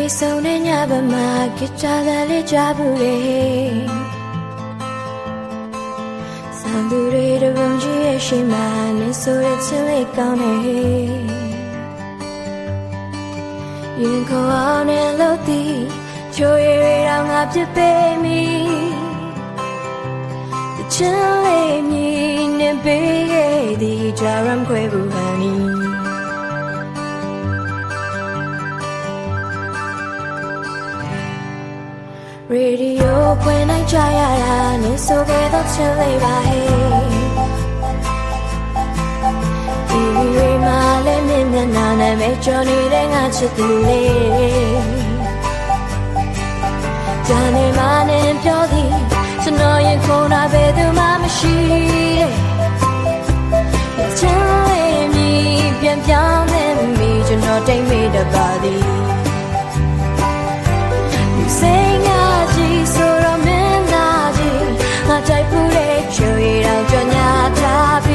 တွေဆုံတဲ့ညဘက်မှာကြကြတယ်လေကြဘူးလေဆံသူတွေတပုံကြီးရဲ့ရှိမှနင်းဆိုတဲ့ချင်းလေးကောင်းနေရင်ခေါင်းနဲ့လို့တီချိုးရရတော့ငါပြစ်ပေးမိတချင်းလေးမြင်နေပေးရသည်ကြရမ်ခွဲဘူးဟန်နီ ရေဒီယိုဖွင့်လိုက်ကြရတာနင်းဆိုခဲ့တော့ချစ်လေးပါဟဲ့ဒီရီမာလေးမြင်မျက်နှာနဲ့ပဲကြော်နေတဲ့ငါချစ်သူလေးဂျာနေမနဲ့ပြောသည်ကျွန်တော်ရင်ခုန်တာဘယ်သူမှမရှိတဲ့ချမ်းလေးမြည်ပြန်ပြောင်းနေမိကျွန်တော်တိတ်မိတပါသည် ဆိုတော့မင်းသားကြီးငါကြိုက်ဘူးလေချွေတော်ကြောညာထား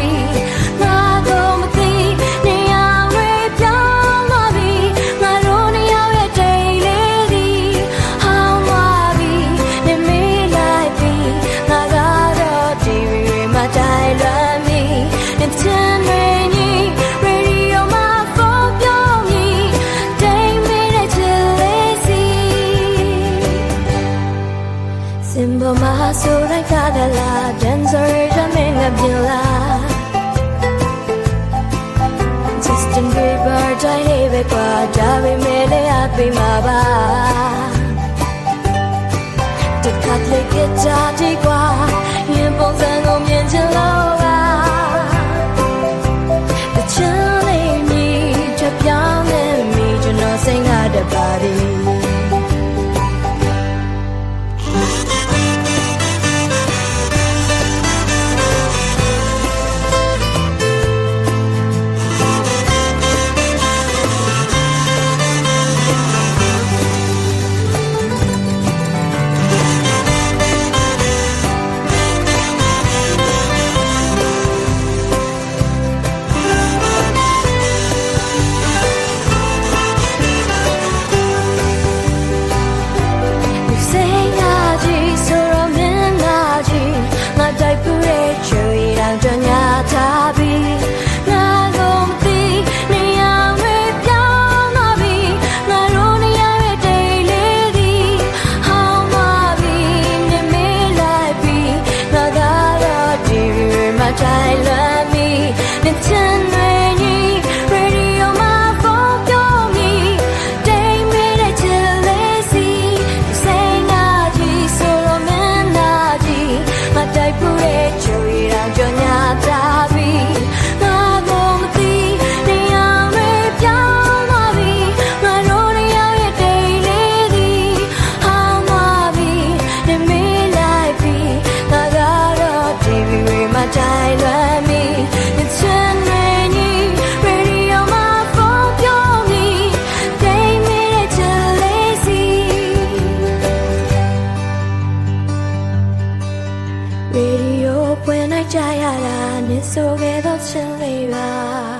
တာနဲ့ဆိုခဲ့တော့ချင်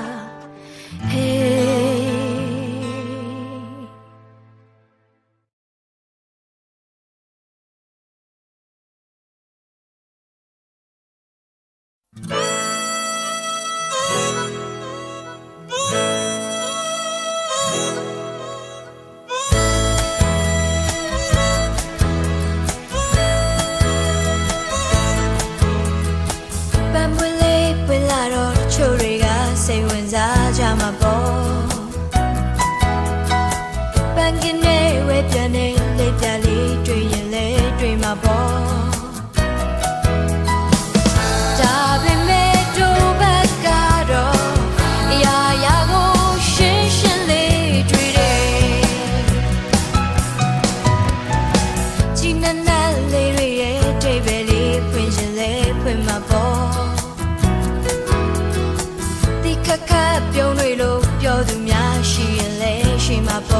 ရှိမှာ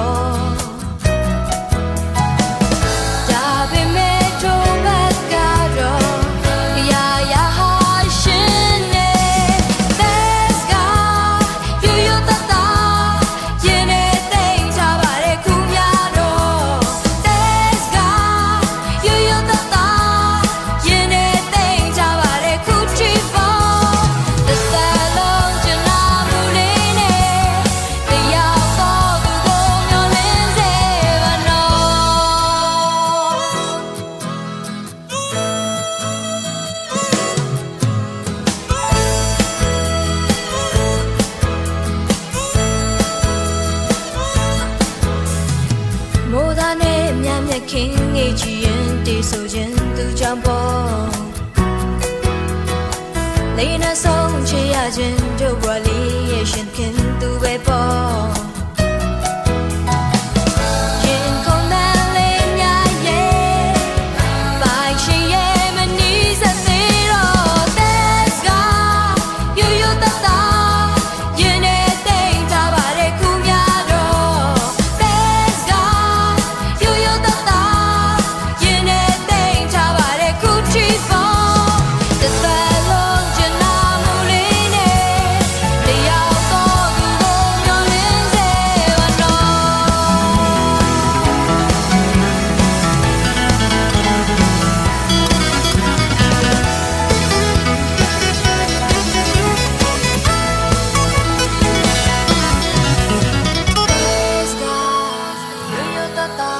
た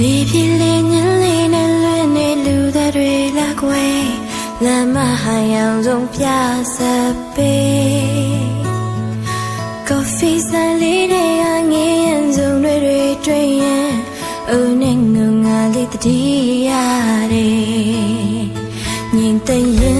နေပြည်လေးညလေးနဲ့လွဲ့နေလူသားတွေလက်ကွယ်လမ်းမဟန်အောင်ဆုံးပြစပ်ပေး Coffee စလေးတွေကငေးရင်စုံတွေတွေတွေ့ရင်အုံနဲ့ငုံငါလေးတတိရတယ် nhìn tay yên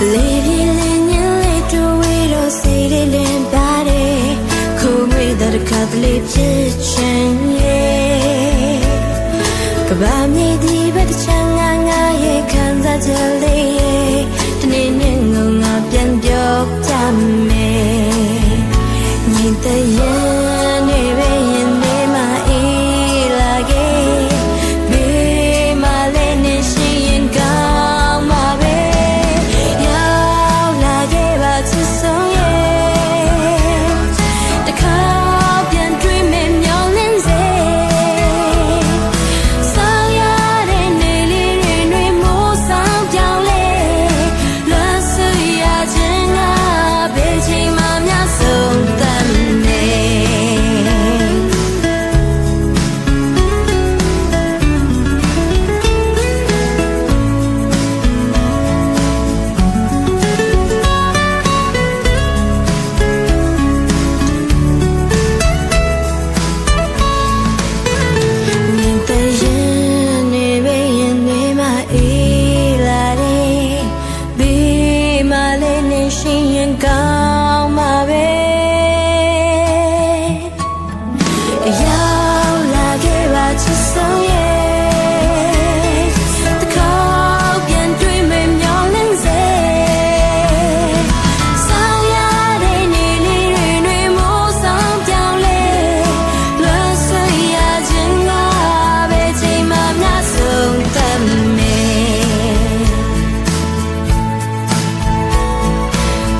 Lady Lenya Little Widow Say the Land Body Come with the Catholic Kitchen Yeah ကဘာမြေဒီဘက်ချမ်းငါငါရဲ့ခံစားချက်လေး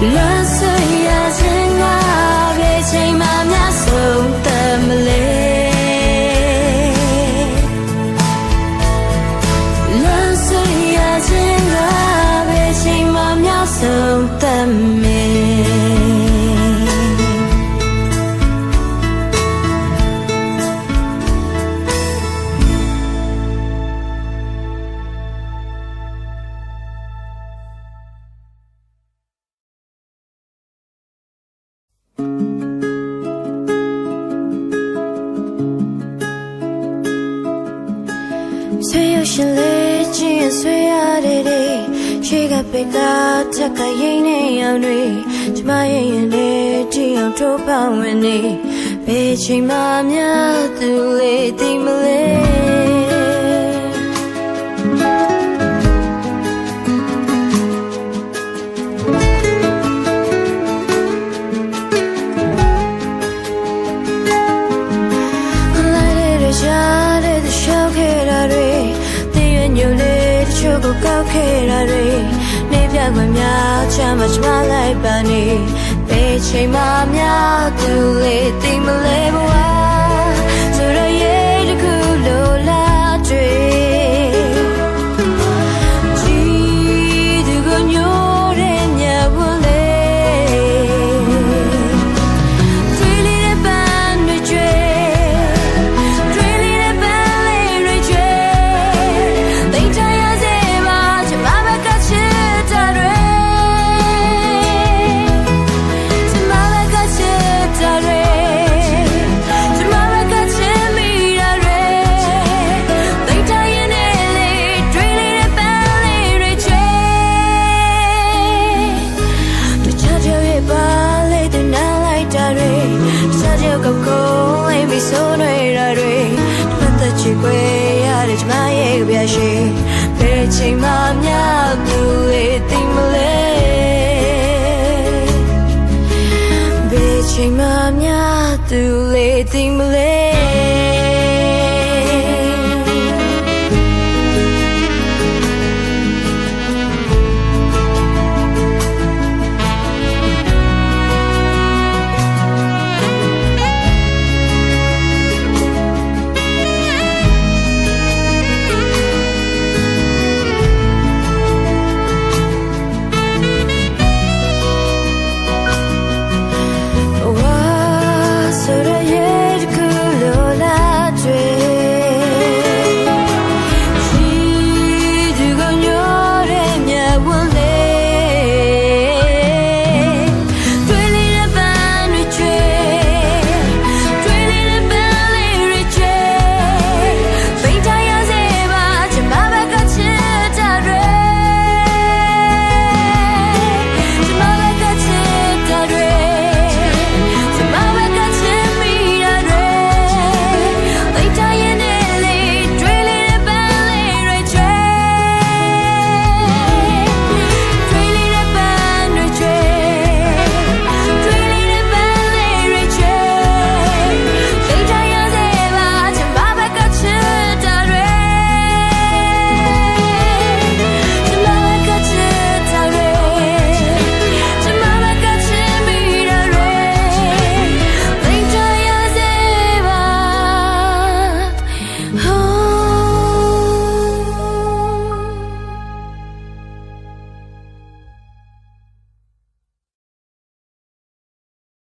Las ရှင်လေးချင်းဆွေရတဲ့တဲ့ချေကပေတာတက်ကရင်နဲ့ရောင်တွေကျမရဲ့ရင်နဲ့တီအောင်ထိုးပါဝင်နေဘယ်ချိန်မှများသူလေးတိမလဲ you go go pherare နေပြခွင့်များချမ်းမချမလိုက်ပါနေပေးချိန်မှများသူလေးတိမ်မလဲဘဝ ချိန်မှများသူလေးသိမလဲ